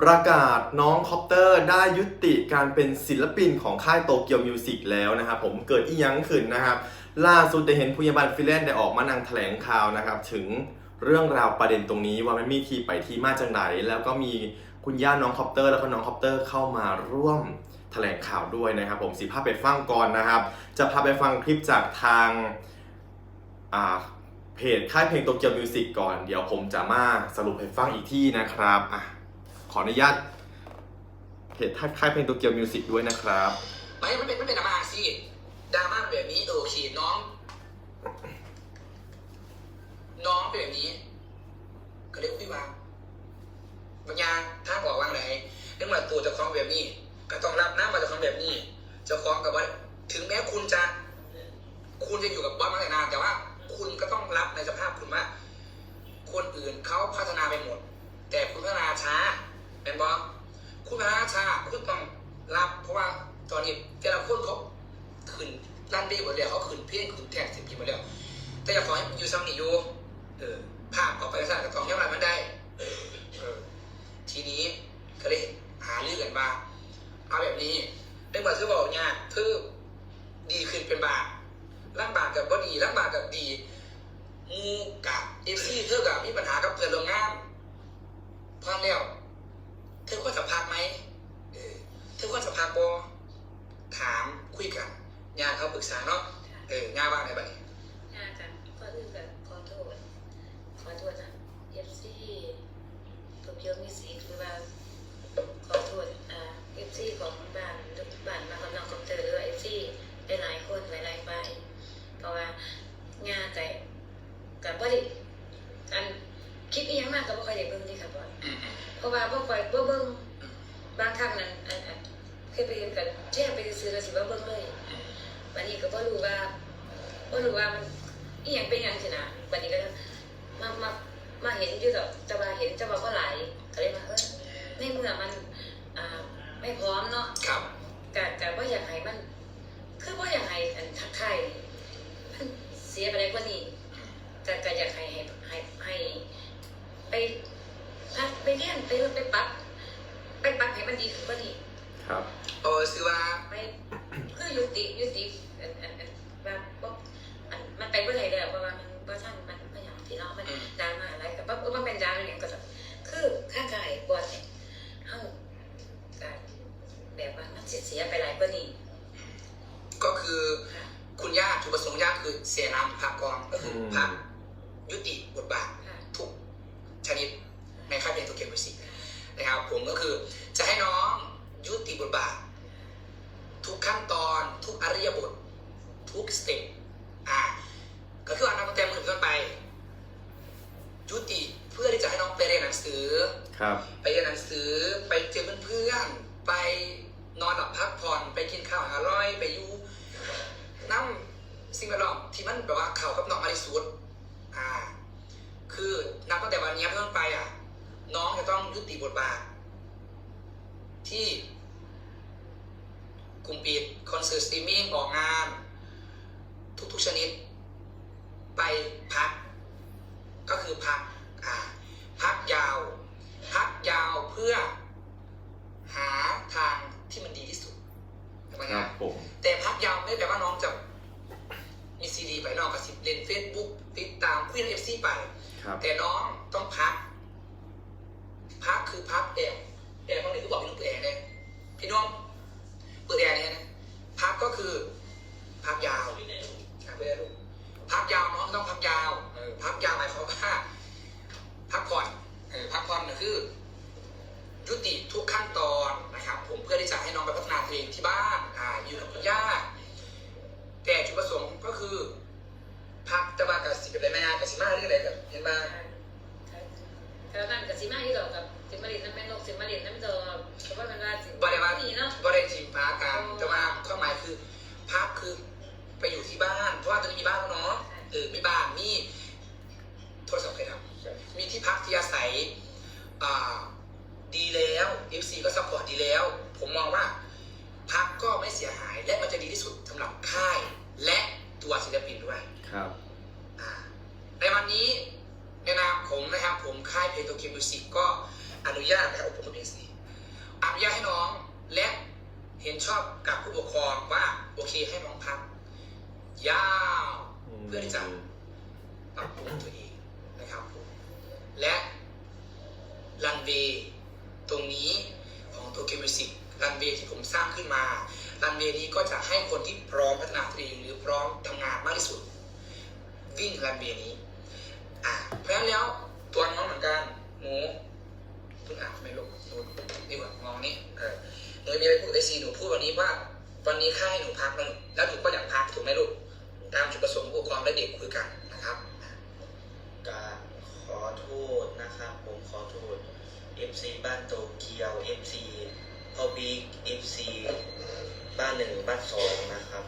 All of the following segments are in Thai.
ประกาศน้องคอปเตอร์ได้ยุติการเป็นศิลปินของค่ายโตเกียวมิวสิกแล้วนะครับผมเกิดอียังขึ้นนะครับ ล่าสุดได้เห็นผู้ยาบาลฟิแลนได้ออกมานั่งแถลงข่าวนะครับ ถึงเรื่องราวประเด็นตรงนี้ว่ามันมีที่ไปที่มาจากไหนแล้วก็มีคุณย่าน้องคอปเตอร์ แล้วก็น้องคอปเตอร์เข้ามาร่วมแถลงข่าวด้วยนะครับผมสิภาพไปฟังก่อนนะครับ จะพาไปฟังคลิปจากทางอ่าเพจค่ายเพลงโตเกียวมิวสิกก่อน เดี๋ยวผมจะมาสรุปให้ฟังอีกที่นะครับอะ ออนุญาตเพจค่ายเพลงโตเกียวมิวสิกด้วยนะครับ ไม่ไม่เป็นไม่เป็นดราม่าสิดราม่าเป็นแบบนี้เออโอเคน้อง น้องเป็นแบบนี้ ก็เลยคุยว่าบางอย่างถ้าบอกว่าไหนเรื่องว่าตัวจะคล้องแบบนี้ ก็ต้องรับน้ามาจะคล้องแบบนี้จะคล้องกับว่าถึงแม้คุณจะคุณจะอยู่กับบอสมาแต่นานแต่ว่า คุณก็ต้องรับในสภาพคุณว่า คนอื่นเขาพัฒนาไปหมด แต่คุณพัฒนาช้าเป็นบอสคุณพัฒนาช้าคุณต้องรับ เพราะว่าตอนนี้แต่ละคนเขาขึ้น รันดีหมดแล้วเขาขึ้นเพี้ยนขึ้นแท็กสิบกินหมดแล้ว แต่อย่าขอให้อยู่ซ้ำนี่อยู่เออภาพออกไปสร้างกระตองยังไงมันได้เออทีนี้ก็เลยหาเรื่องกันว่าเอาแบบนี้เรื่องบาซื้อบอกเนี่ยคือดีขึ้นเป็นบาปร่างบาปกับบ่ดีร่างบาปกับดีมูกับเอฟซีเธอกับมีปัญหากับเพื่อนโร่วมงานพร้อมแล้วเธอควรจะพักไหมเออเธอควรจะพักบอถามคุยกัน ญาติเขาปรึกษาเนาะเอองานว่าไงบ้างน่าจะก็อื่นกับขอโทษขอโทษนะเอฟซีโตเกียวมิวสิกหรือว่าขอโทษอ่าเอฟซีของบ้านทุกบ้านมากับน้องคอมเตอร์หรือว่าเอฟซีหลายๆคนหลายๆไปเพราะว่างานแต่กับว่าดิอันคิดอีหยังมากกับว่าใครได้เบิ่งนี่ครับว่า อืมอืม เพราะว่าบ่ค่อยบ่เบิ่งบางครั้งนั้นอันอันเคยไปเห็นกันแช่ไปซื้อแล้วสิว่าเบิ่งเลย อืม วันนี้ก็บ่รู้ว่า บ่รู้ว่ามันอีหยังเป็นหยังสินะวันนี้ก็มามามาเห็นอยู่ดอกจะว่าเห็นจะว่าก็หลายก็เลยว่าเออในเมื่อมันอ่าไม่พร้อมเนาะครับกะกะว่าอยากให้มัน คือว่าอยากให้อันทักทายมันเสียไปได้กว่านี้กะกะอยากให้ให้ให้ให้ไปพักไปเรียนไปไปปรับไปปรับให้มันดีขึ้นกว่านี้ครับ โอ้ซื้อว่า ไปคือยุติยุาเออมันเป็นดราม่าอย่างก็จะคือข้างกายปวดเนี่ยเฮาก็แบบว่ามันเสียเสียไปหลายกว่านี้ก็คือค่ะคุณย่าจุดประสงค์ย่าคือเสียน้ำพักกองก็คืออมพักยุติบทบาทค่ะทุกชนิดในค่ายเพลงโตเกียวมิวสิกนะครับผมก็คือจะให้น้องยุติบทบาท ทุกขั้นตอนทุกอริยบท ทุกสเต็ปอ่าก็คือวันนับตั้งแต่มือต้นไป ยุติเพื่อที่จะให้น้องไปเรียนหนังสือ ครับ ไปเรียนหนังสือไปเจอเพื่อนๆไปนอนหลับพักผ่อนไปกินข้าวอร่อยไปอยู่น้ำสิ่งแวดล้อมที่มันแบบว่าเขากับน้องมาที่สุดอ่า คือนับตั้งแต่วันนี้เป็นต้นไปอะ น้องจะต้องยุติบทบาท ที่กลุ่มปิดคอนเสิร์ตสตรีมมิ่งออกงาน ทุกๆชนิด ไปพัก ก็คือพัก อ่า พักยาว พักยาวเพื่อหาทางที่มันดีที่สุดถูกไหม ค ค รั รั บบ ผม แต่พักยาวไม่ได้แปลว่าน้องจะมีซีดีไปน้องก็สิเล่นเฟซบุ๊กติดตามคุยเอฟซีไป ครับแต่น้องต้องพัก พักคือพักแอร์แอร์บางทีก็บอกพี่นุ่มเปิดแอร์เลยพี่นุ่มเปิดแอร์เนี่ยนะพักก็คือ พักยาวพักไปเลยลูกพักยาวน้องต้องพักยาวเออพักยาวหมายความว่าพักผ่อนเออพักผ่อนก็คือยุติทุกขั้นตอนนะครับ ผมเพื่อที่จะให้น้องไปพัฒนาตัวเองที่บ้าน ค์ก็คือพักจะมากับสิบอะไรแม่กับสิมาหรืออะไรกับเห็นมาก็นั่นกับสิมาที่ดอกกับสิมาเรียนน้ำแม่นกสิมาเรียนน้ำดอกเพราะว่ามันว่าสิบริวารนี่เนาะบริจีพักกันจะมาความหมายคือพักคือไปอยู่ที่บ้าน เพราะว่าตอนนี้มีบ้านแล้วเนาะเออมีบ้านมีโทรศัพท์ใครทำมีที่พักที่อาศัยอ่าดีแล้ว FC ก็ซัพพอร์ตดีแล้ว ผมมองว่าพักก็ไม่เสียหายและมันจะดีที่สุดสำหรับค่ายและ ตัวศิลปินด้วยครับอ่าในวันนี้ในนามผมนะครับ ผมค่ายเพลงโตเกียวมิวสิกก็อนุญาตนะครับผมเป็นสีอนุญาตให้น้องและเห็นชอบกับผู้ปกครองว่าโอเคให้น้องพักยาวเพื่อที่จะปรับปรุงตัวเองนะครับผมและรันเวย์ตรงนี้ของตัวเกมมิวสิกรันเวย์ที่ผมสร้างขึ้นมา รันเวย์นี้ก็จะให้คนที่พร้อมพัฒนาตัวเองหรือพร้อมทำงานมากที่สุด วิ่งรันเวย์นี้อะเพราะฉะนั้นแล้วตัวน้องเหมือนกันหนูเพิ่งอ่านไม่ลงหนูดีกว่ามองนี้เออหนูมีอะไรพูดไอซีหนูพูดวันนี้ว่า วันนี้ค่ายหนูพักแล้วหนูแล้วหนูก็อยากพักถูกไหมลูกตามจุดประสงค์ผู้ปกครองและเด็กคุยกันนะครับการขอโทษนะครับ ผมขอโทษ FC บ้านโตเกียว FC พ่อบิ๊ก บ้านหนึ่งบ้านสองนะครับ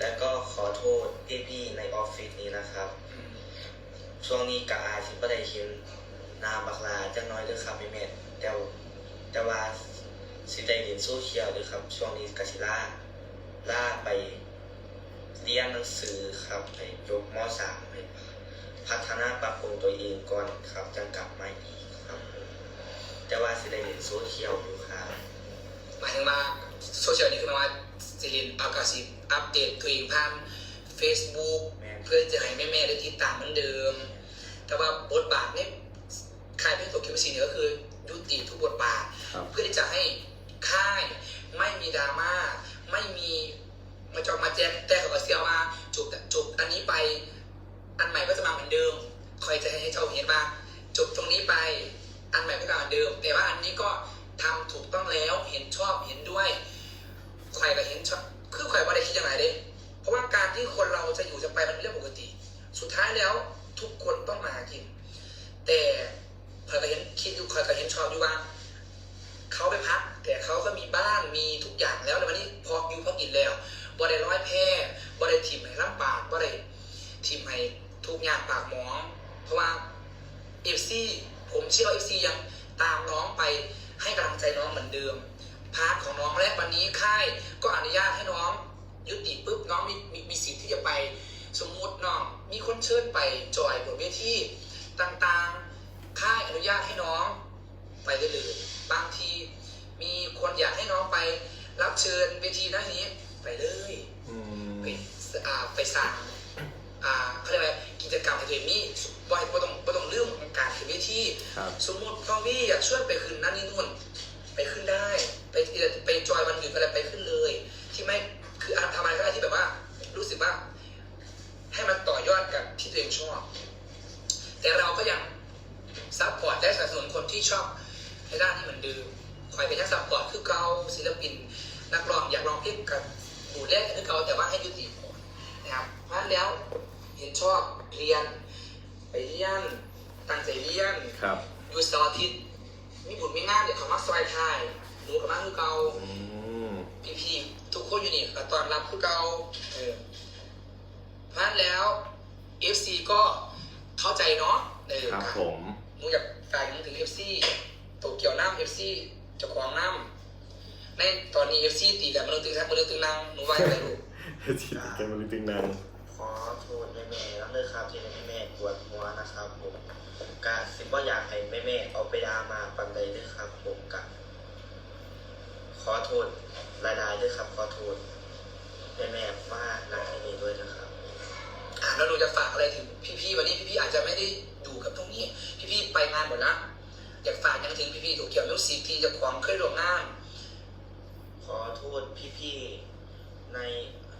แล้วก็ขอโทษพี่ๆในออฟฟิศนี้นะครับ ช่วงนี้กะอาสิบ่ได้เห็นหนาบักลาจังน้อยเด้อครับแม่แม่แต่แต่ว่าสิได้เรียนโซเชียลเด้อครับ ช่วงนี้กะสิล่าล่าไปเรียนหนังสือครับไปยกม .3 ไปพัฒนาปรับปรุงตัวเองก่อนครับจังกลับมาอีกครับ แต่ว่าสิได้เรียนโซเชียลอยู่ครับหมายถึงว่า โซเชียลนี่คือหมายว่าสิรินเอากาสิอัปเดตตัวเองผ่าน Facebook แม่นเพื่อจะให้แม่ๆได้ติดตามเหมือนเดิม แต่ว่าบทบาทเนี่ยค่ายเพลงตัวคิวซีเนี่ยก็คือยุติทุกบทบาท ครับเพื่อที่จะให้ค่ายไม่มีดราม่าไม่มีมาจอกมาแจ้งแต่เขาก็เสียว่าจบจบอันนี้ไป อันใหม่ก็จะมาเหมือนเดิม คอยจะให้เจ้าเห็นว่าจบตรงนี้ไป อันใหม่ก็จะเหมือนเดิม แต่ว่าอันนี้ก็ทำถูกต้องแล้วเห็นชอบเห็นด้วย ท้ายแล้วทุกคนต้องมาหากิน แต่ใครก็เห็นคิดอยู่ใครก็เห็นชอบอยู่ว่าเขาไปพัก แต่เขาก็มีบ้านมีทุกอย่างแล้วในวันนี้พออยู่พอกินแล้วบ่ได้ร้อยแพร่บ่ได้ทิมให้ลำบากบ่ได้ทิมให้ทุกอย่างปากหมอง เพราะว่าเอฟซีผมเชื่อว่าเอฟซียังตามน้องไปให้กำลังใจน้องเหมือนเดิม พาร์ทของน้องและวันนี้ค่ายก็อนุญาตให้น้องยุติปุ๊บน้องมีมีมีสิทธิ์ที่จะไปสมมุติน้อง มีคนเชิญไปจอยบนเวทีต่างๆ ค่ายอนุญาตให้น้องไปได้เลยบางทีมีคนอยากให้น้องไป รับเชิญเวทีหน้านี้ไปเลยอืมไปอ่าไปสั่งอ่าเขาเรียกว่ากิจกรรมให้ตัวเองมีบ่อยบ่ต้องบ่ต้องเรื่องของการขึ้นเวทีครับสมมติพ่อวี่อยากช่วยไปขึ้นนั่นนี่นู่นไปขึ้นได้ ไปไปจอยวันหยุดอะไรไปขึ้นเลย ที่ไม่คือทำอะไรก็ได้ที่แบบว่า รู้สึกว่า ให้มันต่อยอดกับที่ ตัวเองชอบ แต่เราก็ยังซัพพอร์ตและสนับสนุนคนที่ชอบในด้านที่เหมือนเดิมคอยเป็นนักซัพพอร์ตคือเกาศิลปิน นักร้องอยากร้องเพลงกับดูแลกันคือเกาแต่ว่าให้ยุติก่อนนะครับเพราะฉะนั้นแล้วเห็นชอบเรียน ไปเรียนตั้งใจเรียนครับอยู่เสาร์อาทิตย์มีบุญมีงานเดี๋ยวเขามาซอยทายหนูกับมาคือเกาอืมพี่พี่ๆทุกคนอยู่นี่ก็ตอนรับคือเกาเออเพราะฉะนั้นแล้ว FC ก็เข้าใจเนาะเออครับผมหนูอยากฝากถึง FC โตเกียวน้ำ FC เจ้าของน้ำในตอนนี้ FC ตีกันมันตึงทักมันตึงนังหนูว่าอะไรลูกจิตแกมันตึงนางขอโทษแม่แม่ๆแล้วเลยครับที่แม่แม่ๆปวดหัวนะครับผมกะสิบ่อยากให้แม่แม่ๆเอาไปดามาปันใดเด้วยครับผมกะขอโทษหลายๆด้วยครับขอโทษแม่แม่ๆว่านักที่นี้ด้วยนะครับอะ แล้วหนูจะฝากอะไรถึงพี่ๆวันนี้พี่ๆอาจจะไม่ได้ดูกับตรงนี้ พี่ๆไปงานหมดละอยากฝากยังถึงพี่ๆโตเกี่ยวมิวสิกที่จะความเคยร่วมงานขอโทษพี่ๆใน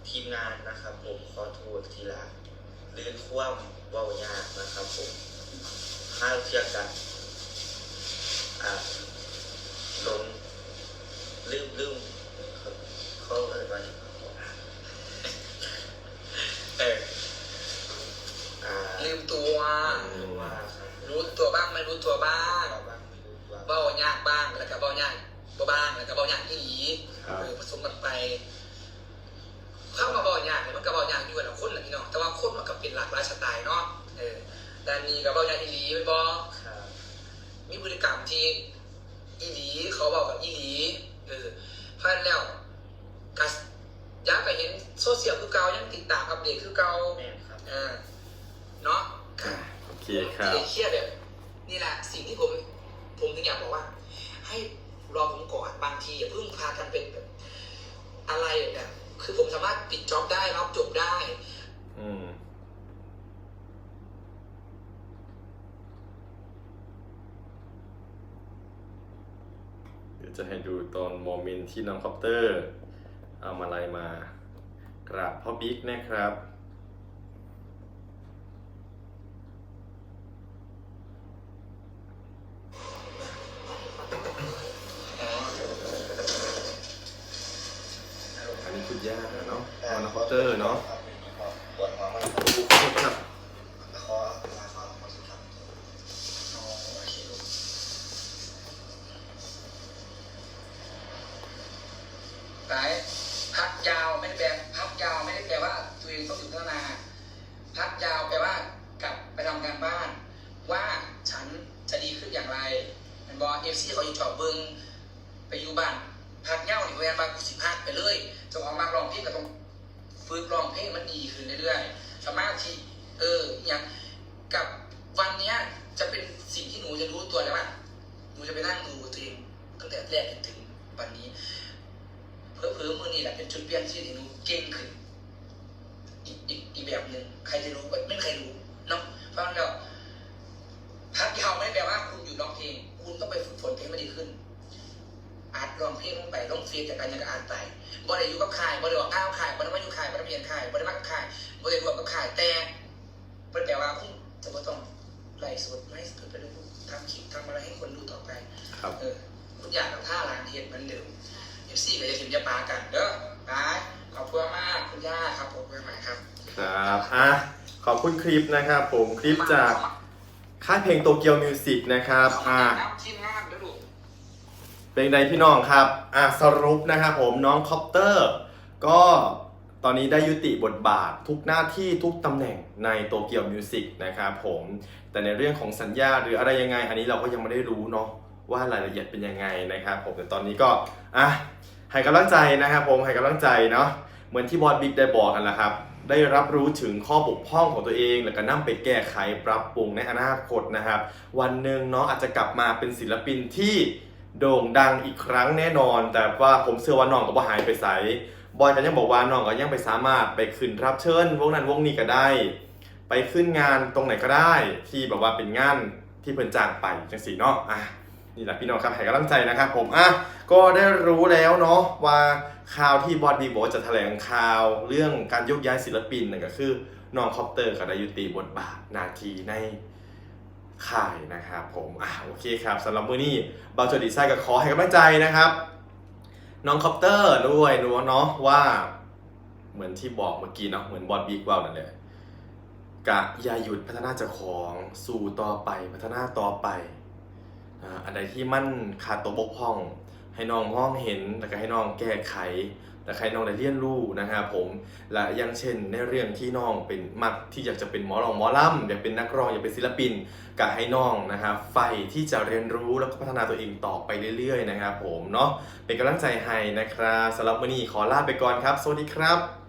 ทีมงานนะครับผมขอโทษทีละลื่นคว่ำเว้ายากนะครับผมห้าเทียบกันอ่าลงลืมลืมเขาเขาเอ่ยว่าอย่างไร เออ อ่า ลืมตัวลืมว่าครับรู้ตัวบ้างไม่รู้ตัวบ้างเราบ้างไม่รู้ตัวเบ้ายากบ้างแล้วก็เบ้ายากบ่บ้างแล้วก็เบ้ายากที่หลีครับเออผสมกันไปเข้ามาเบ้ายากเนี่ยมันก็เบ้ายากอยู่กับเราคนแหละพี่น้องแต่ว่าคนมันก็เป็นหลากหลายสไตล์เนาะเออด้านนี้ก็เบ้ายากที่หลีเป็นบอครับมีพฤติกรรมที่อีหลีเขาบอกกับอีหลีเออเพราะฉะนั้นแล้วกัสอยากไปเห็นโซเชียลคือเก่ายังติดตามอัปเดตคือเก่าแม่นครับอ่า เนาะโอเคครับที่ได้เครียดแบบนี่แหละสิ่งที่ผมผม ผมถึงอยากบอกว่า ให้รอผมก่อนบางทีอย่าเพิ่งพากันเป็นแบบอะไรแบบคือผมสามารถปิดจ็อบได้รับจบได้ อืมเดี๋ยวจะให้ดูตอนโมเมนต์ที่น้องคอปเตอร์ เอามาลายมากราบพ่อบิ๊กนะครับ จะออกมาลองเพลงก็ต้องฝึกร้องเพลงมันดีขึ้นเรื่อยๆสามารถที่เอออย่างกับวันเนี้ยจะเป็นสิ่งที่หนูจะรู้ตัวแล้วว่าหนูจะไปนั่งดูตัวเองตั้งแต่แรกจนถึงวันนี้เพื่อเพื่อมือนี่แหละเป็นจุดเปลี่ยนที่หนูเก่งขึ้นอีกอีกอีกแบบหนึ่งใครจะรู้ไม่ใครรู้เนาะเพราะฉะนั้นแล้วพักยาวไม่ได้แปลว่าคุณอยู่ร้องเพลง คุณต้องไปฝึกฝนเพลงมันดีขึ้น อาจร้องเพลงลงไปร้องเฟียจากการยังก็อ่านไปบ่ได้อยู่กับข่ายบ่ได้ออกอ้าวข่ายบ่ได้มาอยู่ข่ายบ่ได้เปลี่ยนข่ายบ่ได้มากับข่ายบ่ได้รวมกับข่ายแต่บ่ได้แปลว่าคุณจะบ่ต้องไล่สดไล่สดไปเรื่อยๆทำคลิปทำอะไรให้คนดูต่อไปครับเออคุณอยากกับท่าล้างเทียนเหมือนเดิมเอฟซีก็จะถิ่มจะปากันเด้อไปขอบคุณมากคุณย่าครับผมเพื่อนใหม่ครับครับอะขอบคุณคลิปนะครับผมคลิปจากค่ายเพลงโตเกียวมิวสิกนะครับอ่าทีมงานด้วยลูก เป็นไงพี่น้องครับอะสรุปนะครับผมน้องคอปเตอร์ ก็ตอนนี้ได้ยุติบทบาททุกหน้าที่ทุกตำแหน่งในโตเกียวมิวสิกนะครับผม แต่ในเรื่องของสัญญาหรืออะไรยังไง อันนี้เราก็ยังไม่ได้รู้เนาะว่ารายละเอียดเป็นยังไงนะครับผมแต่ตอนนี้ก็อะให้กำลังใจนะครับผมให้กำลังใจเนาะเหมือนที่บอสบิ๊กได้บอกกันแหละครับ ได้รับรู้ถึงข้อบกพร่องของตัวเอง แล้วก็นำไปแก้ไขปรับปรุงในอนาคตนะครับ วันหนึ่งเนาะอาจจะกลับมาเป็นศิลปินที่ โด่งดังอีกครั้งแน่นอน แต่ว่าผมเชื่อว่าน้องก็บ่หายไปใสบอยก็ยังบอกว่าน้องก็ยังไปสามารถไปขึ้นรับเชิญ วงนั้นวงนี้ก็ได้ ไปขึ้นงานตรงไหนก็ได้ ที่แบบว่าเป็นงานที่เพิ่นจ้างไปจังสีเนาะอะนี่แหละพี่น้องครับให้กำลังใจนะครับผมอะก็ได้รู้แล้วเนาะว่าข่าวที่บอดดีบอจะแถลงข่าวเรื่องการยกย้ายศิลปินนั่นก็คือน้องคอปเตอร์กับด้ยุติบทบาทนาทีใน ค่ายนะครับผมอะโอเคครับสำหรับมื้อนี้เบาจอดีไซน์ก็ขอให้กำลังใจนะครับ น้องคอปเตอร์ด้วยนัวเนาะว่า เหมือนที่บอกเมื่อกี้เนาะเหมือนบอดบิ๊กว่านั่นแหละกะอย่าหยุดพัฒนาเจ้าของสู่ต่อไปพัฒนาต่อไปอ่าอันใดที่มั่นขาดตัวบกพร่อง ให้น้องมองเห็นแล้วก็ให้น้องแก้ไข แต่ใครน้องได้เรียนรู้นะครับผมและยังเช่นในเรื่องที่น้องเป็นมักที่อยากจะเป็นหมอรองหมอล่ำอยากเป็นนักร้องอยากเป็นศิลปินก็ให้น้องนะครับไฟที่จะเรียนรู้แล้วก็พัฒนาตัวเองต่อไปเรื่อยๆนะครับผมเนาะเป็นกำลังใจให้นะครับสำหรับวันนี้ขอลาไปก่อนครับ สวัสดีครับ